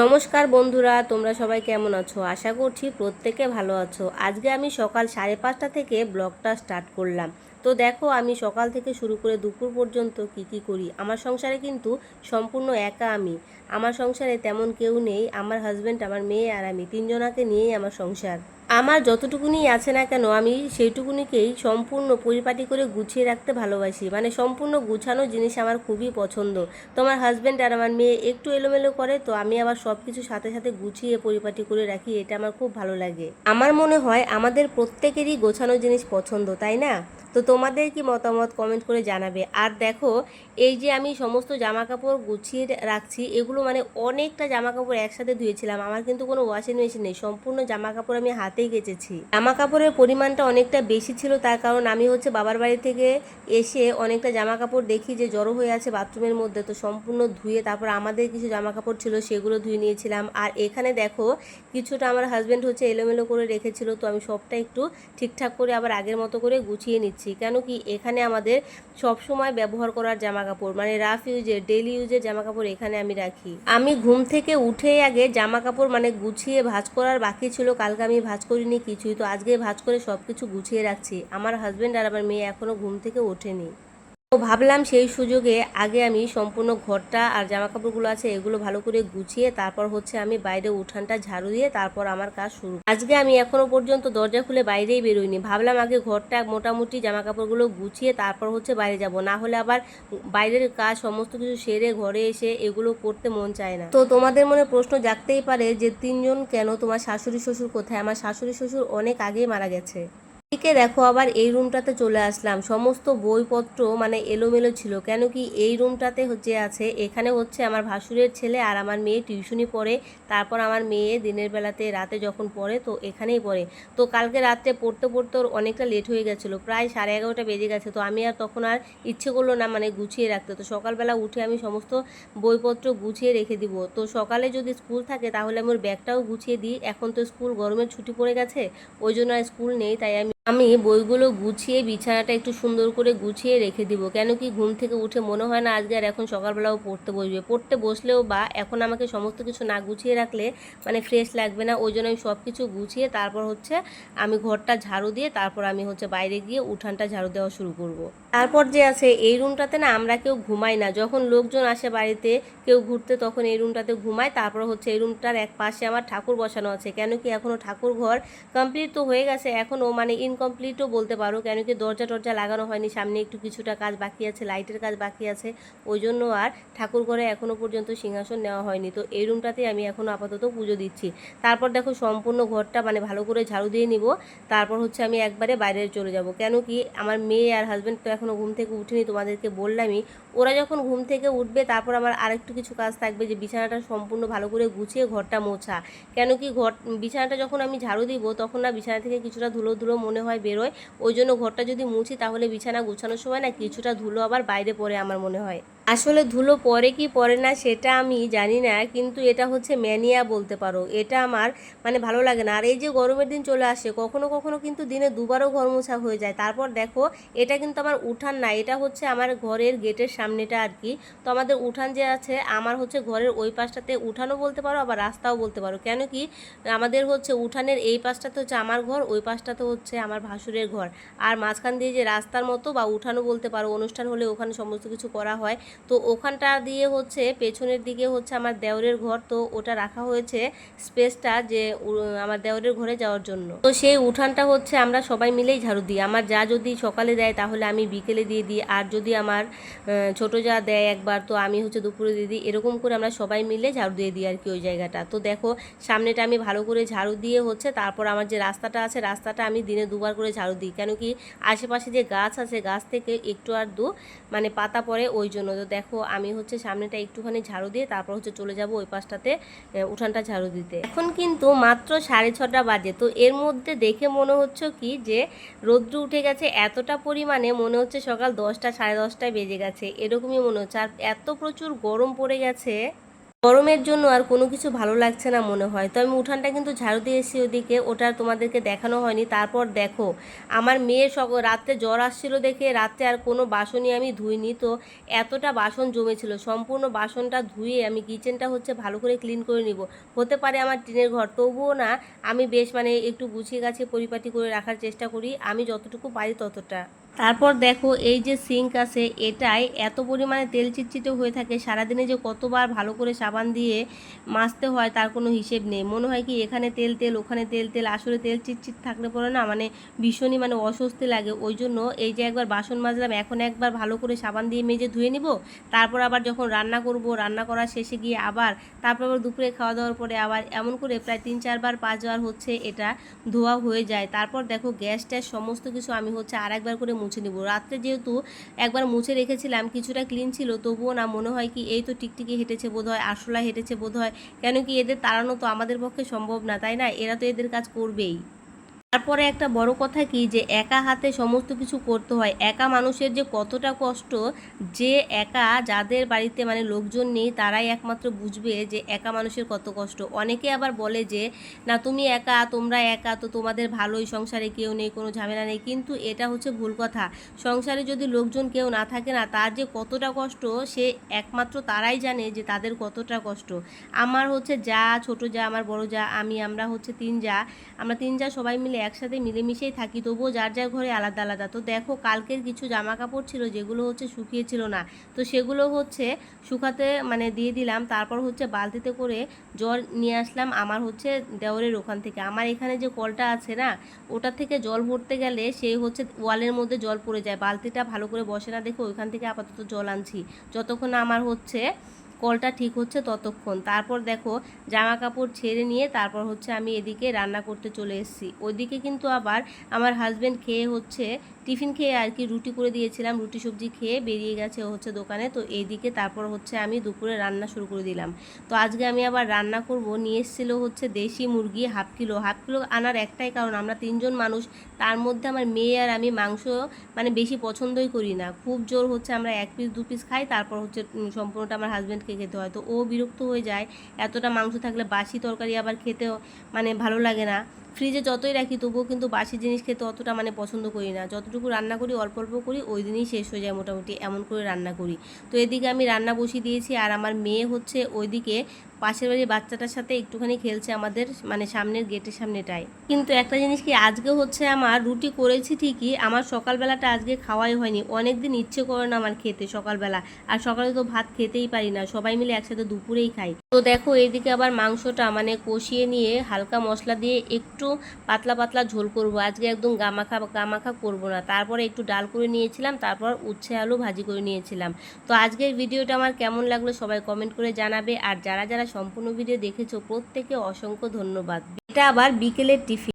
নমস্কার বন্ধুরা, তোমরা সবাই কেমন আছো? আশা করছি প্রত্যেকে ভালো আছো। আজকে আমি সকাল সাড়ে পাঁচটা থেকে ব্লগটা স্টার্ট করলাম। তো দেখো, আমি সকাল থেকে শুরু করে দুপুর পর্যন্ত কি কি করি? আমার সংসারে কিন্তু সম্পূর্ণ একা আমি। আমার সংসারে তেমন কেউ নেই। আমার হাজব্যান্ড আমার মেয়ে আর আমি তিনজনাকে নিয়েই আমার সংসার। আমার যতটুকুনি আছে না কেন, আমি সেইটুকুনিকেই সম্পূর্ণ পরিপাটি করে গুছিয়ে রাখতে ভালোবাসি। মানে সম্পূর্ণ গুছানো জিনিস আমার খুবই পছন্দ। তোমার হাজব্যান্ড আর আমার মেয়ে একটু এলোমেলো করে, তো আমি আবার সব কিছু সাথে সাথে গুছিয়ে পরিপাটি করে রাখি, এটা আমার খুব ভালো লাগে। আমার মনে হয় আমাদের প্রত্যেকেরই গোছানো জিনিস পছন্দ, তাই না? তো তোমাদের কি মতামত কমেন্ট করে জানাবে? আর দেখো, এই যে আমি সমস্ত জামা কাপড় গুছিয়ে রাখছি, এগুলো মানে অনেকটা জামা কাপড় একসাথে ধুয়েছিলাম। আমার কিন্তু কোনো ওয়াশিং মেশিন নেই, সম্পূর্ণ জামা কাপড় আমি হাতেই কেচেছি। জামা কাপড়ের পরিমাণটা অনেকটা বেশি ছিল, তার কারণ আমি হচ্ছে বাবার বাড়ি থেকে এসে অনেকটা জামা কাপড় দেখি যে জড়ো হয়ে আছে বাথরুমের মধ্যে, তো সম্পূর্ণ ধুয়ে তারপর আমাদের কিছু জামা কাপড় ছিল, সেগুলো ধুয়ে নিয়েছিলাম। আর এখানে দেখো, কিছুটা আমার হাজব্যান্ড হচ্ছে এলোমেলো করে রেখেছিল, তো আমি সবটা একটু ঠিকঠাক করে আবার আগের মতো করে গুছিয়ে নিচ্ছি। কেন কি এখানে আমাদের সব সময় ব্যবহার করার জামা কাপড় মানে রাফ ইউজের ডেলি ইউজের জামা কাপড় এখানে আমি রাখি। আমি ঘুম থেকে উঠে আগে জামা কাপড় মানে গুছিয়ে ভাজ করার বাকি ছিল, কালকে আমি ভাজ করিনি কিছুই। তো আজকে ভাজ করে সব কিছু গুছিয়ে রাখছি। আমার হাজব্যান্ড আর আমার মেয়ে এখনও ঘুম থেকে ওঠেনি। তো ভাবলাম সেই সুযোগে আগে আমি সম্পূর্ণ ঘরটা আর জামা কাপড়গুলো আছে এগুলো ভালো করে গুছিয়ে তারপর হচ্ছে আমি বাইরে উঠানটা ঝাড়ু দিয়ে তারপর আমার কাজ শুরু। আজকে আমি এখনও পর্যন্ত দরজা খুলে বাইরেই বেরোইনি। ভাবলাম আগে ঘরটা মোটামুটি জামা কাপড়গুলো গুছিয়ে তারপর হচ্ছে বাইরে যাব। না হলে আবার বাইরের কাজ সমস্ত কিছু সেরে ঘরে এসে এগুলো করতে মন চায় না। তো তোমাদের মনে প্রশ্ন জাগতেই পারে যে, তিনজন কেন? তোমার শাশুড়ি শ্বশুর কোথায়? আমার শাশুড়ি শ্বশুর অনেক আগেই মারা গেছে। এদিকে দেখো আবার এই রুমটাতে চলে আসলাম। সমস্ত বইপত্র মানে এলোমেলো ছিল, কেন কি এই রুমটাতে হচ্ছে আছে, এখানে হচ্ছে আমার ভাসুরের ছেলে আর আমার মেয়ে টিউশনি পড়ে, তারপর আমার মেয়ে দিনের বেলাতে রাতে যখন পড়ে তো এখানেই পড়ে। তো কালকে রাত্রে পড়তে পড়তে ওর অনেকটা লেট হয়ে গেছিল, প্রায় সাড়ে এগারোটা বেজে গেছে, তো আমি আর তখন আর ইচ্ছে করল না মানে গুছিয়ে রাখতে। তো সকালবেলা উঠে আমি সমস্ত বইপত্র গুছিয়ে রেখে দিব। তো সকালে যদি স্কুল থাকে তাহলে আমি ওর ব্যাগটাও গুছিয়ে দিই, এখন তো স্কুল গরমের ছুটি পড়ে গেছে, ওই জন্য আর স্কুল নেই, তাই আমি আমি বইগুলো গুছিয়ে, বিছানাটা একটু সুন্দর করে গুছিয়ে রেখে দিব। কেন কি ঘুম থেকে উঠে মনে হয় না আজকে আর এখন সকালবেলাও পড়তে বসবে। পড়তে বসলেও বা এখন আমাকে সমস্ত কিছু না গুছিয়ে রাখলে মানে ফ্রেশ লাগবে না। ওই জন্য আমি সব কিছু গুছিয়ে তারপর হচ্ছে আমি ঘরটা ঝাড়ু দিয়ে তারপর আমি হচ্ছে বাইরে গিয়ে উঠানটা ঝাড়ু দেওয়া শুরু করব। তারপর যে আছে এই রুমটাতে না আমরা কেউ ঘুমাই না। যখন লোকজন আসে বাড়িতে, কেউ ঘুরতে তখন এই রুমটাতে ঘুমায়। তারপর হচ্ছে এই রুমটার এক পাশে আমার ঠাকুর বসানো আছে। কেন কি এখনও ঠাকুর ঘর কমপ্লিট তো হয়ে গেছে। এখনও মানে ইনকমপ্লিটও বলতে পারো কেন কি দরজা টরজা লাগানো হয়নি, সামনে একটু কিছুটা কাজ বাকি আছে লাইটের কাজ বাকি আছে, ওই জন্য আর ঠাকুর ঘরে এখনও পর্যন্ত সিংহাসন নেওয়া হয়নি। তো এই রুমটাতেই আমি এখনও আপাতত পুজো দিচ্ছি। তারপর দেখো সম্পূর্ণ ঘরটা মানে ভালো করে ঝাড়ু দিয়ে নিব, তারপর হচ্ছে আমি একবারে বাইরে চলে যাব। কেন কি আমার মেয়ে আর হাজব্যান্ড তো এখনও ঘুম থেকে উঠেনি, তোমাদেরকে বললামই ওরা যখন ঘুম থেকে উঠবে, তারপর আমার আরেকটু কিছু কাজ থাকবে যে বিছানাটা সম্পূর্ণ ভালো করে গুছিয়ে ঘরটা মোছা। কেন কি ঘর, বিছানাটা যখন আমি ঝাড়ু দিব, তখন না বিছানা থেকে কিছুটা ধুলো ধুলো মনে হয় বেরোয়। ওই জন্য ঘরটা যদি মুছি, তাহলে বিছানা গুছানোর সময় না কিছুটা ধুলো আবার বাইরে পড়ে আমার মনে হয়। আসলে ধুলো পরে কি পরে না সেটা আমি জানি না, কিন্তু এটা হচ্ছে ম্যানিয়া বলতে পারো। এটা আমার মানে ভালো লাগে না। আর এই যে গরমের দিন চলে আসে, কখনো কখনো কিন্তু দিনে দুবারও ঘর মোছা হয়ে যায়। তারপর দেখো, এটা কিন্তু আমার উঠান না, এটা হচ্ছে আমার ঘরের গেটের সামনেটা আর কি। তো আমাদের উঠান যে আছে, আমার হচ্ছে ঘরের ওই পাশটাতে উঠানও বলতে পারো, আবার রাস্তাও বলতে পারো। কেন কি, আমাদের হচ্ছে উঠানের এই পাশটাতে হচ্ছে আমার ঘর, ওই পাশটাতে হচ্ছে আমার ভাসুরের ঘর। আর মাঝখান দিয়ে যে রাস্তার মতো বা উঠানও বলতে পারো, অনুষ্ঠান হলে ওখানে সমস্ত কিছু করা হয়। তো ওখানটা দিয়ে হচ্ছে, পেছনের দিকে হচ্ছে আমার দেওরের ঘর, তো ওটা রাখা হয়েছে স্পেসটা যে আমার দেওরের ঘরে যাওয়ার জন্য। তো সেই উঠানটা হচ্ছে আমরা সবাই মিলেই ঝাড়ু দিই। আমার যা যদি সকালে দেয় তাহলে আমি বিকেলে দিয়ে দিই, আর যদি আমার ছোট যা দেয় একবার, তো আমি হচ্ছে দুপুরে দিয়ে দিই। এরকম করে আমরা সবাই মিলে ঝাড়ু দিয়ে দিই আর কি ওই জায়গাটা। তো দেখো, সামনেটা আমি ভালো করে ঝাড়ু দিয়ে হচ্ছে তারপর আমার যে রাস্তাটা আছে, রাস্তাটা আমি দিনে দুবার করে ঝাড়ু দিই। কেন কি, আশেপাশে যে গাছ আছে, গাছ থেকে একটু আর দু মানে পাতা পড়ে ওই জন্য। দেখো, আমি হচ্ছে সামনেটা একটুখানি ঝাড়ু দিয়ে তারপর হচ্ছে চলে যাব ওই পাশটাতে উঠানটা ঝাড়ু দিতে। এখন কিন্তু মাত্র সাড়ে ছটা বাজে, তো এর মধ্যে দেখে মনে হচ্ছে কি যে, রৌদ্র উঠে গেছে এতটা পরিমাণে, মনে হচ্ছে সকাল দশটা, সাড়ে দশটায় বেজে গেছে, এরকমই মনে হচ্ছে। আর এত প্রচুর গরম পড়ে গেছে। গরমের জন্য আর কোনো কিছু ভালো লাগছে না মনে হয়। তো আমি উঠানটা কিন্তু ঝাড়ু দিয়ে এসেছি ওদিকে, ওটা তোমাদেরকে দেখানো হয়নি। তারপর দেখো, আমার মেয়ের সক, রাত্রে জ্বর আসছিল দেখে রাত্রে আর কোনো বাসনই আমি ধুইনি। তো এতটা বাসন জমেছিল, সম্পূর্ণ বাসনটা ধুয়ে আমি কিচেনটা হচ্ছে ভালো করে ক্লিন করে নিব। হতে পারে আমার টিনের ঘর, তবুও না আমি বেশ মানে একটু গুছিয়ে গাছে পরিপাটি করে রাখার চেষ্টা করি। আমি যতটুকু পারি ততটা। তারপর দেখো, এই যে সিঙ্ক আছে, এটাই এত পরিমাণে তেল চিটচিটে হয়ে থাকে, সারাদিনে যে কতবার ভালো করে সাবান দিয়ে মাজতে হয় তার কোনো হিসেব নেই। মনে হয় কি, এখানে তেল তেল, ওখানে তেল তেল, আসলে তেল চিটচিট থাকলে পরে না মানে ভীষণই মানে অস্বস্তি লাগে। ওই জন্য এই যে একবার বাসন মাজলাম, এখন একবার ভালো করে সাবান দিয়ে মেজে ধুয়ে নিব, তারপর আবার যখন রান্না করব, রান্না করার শেষে গিয়ে আবার, তারপর আবার দুপুরে খাওয়া দাওয়ার পরে আবার এমন করে প্রায় তিন, চারবার, পাঁচবার হচ্ছে এটা ধোয়া হয়ে যায়। তারপর দেখো, গ্যাস ট্যাস সমস্ত কিছু আমি হচ্ছে আর একবার করে মুছে নেব। রাত্রে যেহেতু একবার মুছে রেখেছিলাম, কিছুটা ক্লিন ছিল, তবুও না মনে হয় কি এই তো টিকটিকি হেঁটেছে বোধ হয় আরশোলা হেঁটেছে বোধ হয় কেন কি এদের তাড়ানো তো আমাদের পক্ষে সম্ভব না, তাই না? এরা তো এদের কাজ করবেই। তারপরে একটা বড় কথা কি যে একা হাতে সমস্ত কিছু করতে হয়। একা মানুষের যে কতটা কষ্ট, যে একা যাদের বাড়িতে মানে লোকজন নেই তারাই একমাত্র বুঝবে যে একা মানুষের কত কষ্ট। অনেকে আবার বলে যে, না, তুমি একা, তোমরা একা, তো তোমাদের ভালোই, সংসারে কেউ নেই, কোনো ঝামেলা নেই। কিন্তু এটা হচ্ছে ভুল কথা। সংসারে যদি লোকজন কেউ না থাকে না, তার যে কতটা কষ্ট, সে একমাত্র তারাই জানে যে তাদের কতটা কষ্ট। আমার হচ্ছে যা, ছোট যা, আমার বড় যা, আমি, আমরা হচ্ছে তিন যা। আমরা তিন যা সবাই মিলে একসাথে মিলেমিশেই থাকি, তবুও যার যার ঘরে আলাদা আলাদা। তো দেখো, কালকের কিছু জামা কাপড় ছিল যেগুলো হচ্ছে শুকিয়েছিল না। তো সেগুলো হচ্ছে শুকাতে মানে দিয়ে দিলাম, তারপর হচ্ছে বালতিতে করে জল নিয়ে আসলাম আমার হচ্ছে দেওরের ওখান থেকে। আমার এখানে যে কলটা আছে না, ওটা থেকে জল ভরতে গেলে সেই হচ্ছে ওয়ালের মধ্যে জল পড়ে যায়। বালতিটা ভালো করে বসে না দেখো ওইখান থেকে আপাতত জল আনছি। যতক্ষণ আমার হচ্ছে কলটা ঠিক হচ্ছে ততক্ষণ। তারপর দেখো জামা কাপড় ছেড়ে নিয়ে তারপর হচ্ছে আমি এদিকে রান্না করতে চলে এসেছি। ওইদিকে কিন্তু আবার আমার হাজব্যান্ড খেয়ে হচ্ছে টিফিন খেয়ে আর কি রুটি করে দিয়েছিলাম, রুটি সবজি খেয়ে বেরিয়ে গেছে হচ্ছে দোকানে। তো এইদিকে তারপর হচ্ছে আমি দুপুরে রান্না শুরু করে দিলাম। তো আজকে আমি আবার রান্না করব। নিয়ে এসেছিল হচ্ছে দেশি মুরগি হাফ কিলো। হাফ কিলো আনার একটাই কারণ, আমরা তিনজন মানুষ, তার মধ্যে আমার মেয়ে আর আমি মাংস মানে বেশি পছন্দই করি না। খুব জোর হচ্ছে আমরা এক পিস দু পিস খাই, তারপর হচ্ছে সম্পূর্ণটা আমার হাজব্যান্ডকে খেতে হয়। তো ও বিরক্ত হয়ে যায়, এতটা মাংস থাকলে বাসি তরকারি আবার খেতেও মানে ভালো লাগে না। ফ্রিজে যতই রাখি তবুও কিন্তু বাসি জিনিস খেতে অতটা মানে পছন্দ করি না। যতটুকু রান্না করি, অল্প অল্প করি, ওই দিনই শেষ হয়ে যায় মোটামুটি। এমন করে রান্না করি। তো এদিকে আমি রান্না বসিয়ে দিয়েছি আর আমার মেয়ে হচ্ছে ওইদিকে পাশের বাড়ির বাচ্চাটার সাথে একটুখানি খেলছে আমাদের মানে সামনের গেটের সামনেটায়। কিন্তু একটা জিনিস কি আজকে হচ্ছে আমার রুটি করেছি ঠিকই, আমার সকালবেলাটা আজকে খাওয়াই হয়নি। অনেক দিন ইচ্ছে করে না আমার খেতে সকালবেলা। আর সকালে তো ভাত খেতেই পারি না, সবাই মিলে একসাথে দুপুরেই খাই। তো দেখো এইদিকে আবার মাংসটা মানে কষিয়ে নিয়ে হালকা মশলা দিয়ে একটু পাতলা পাতলা ঝোল করব। আজকে একদম গামাখা গামাখা করব না। তারপরে একটু ডাল করে নিয়েছিলাম, তারপর উচ্ছে আলু ভাজি করে নিয়েছিলাম। তো আজকের ভিডিওটা আমার কেমন লাগল সবাই কমেন্ট করে জানাবে। আর যারা যারা সম্পূর্ণ ভিডিও দেখেছ প্রত্যেকে অসংখ্য ধন্যবাদ। এটা আবার বিকেলের টিফিন।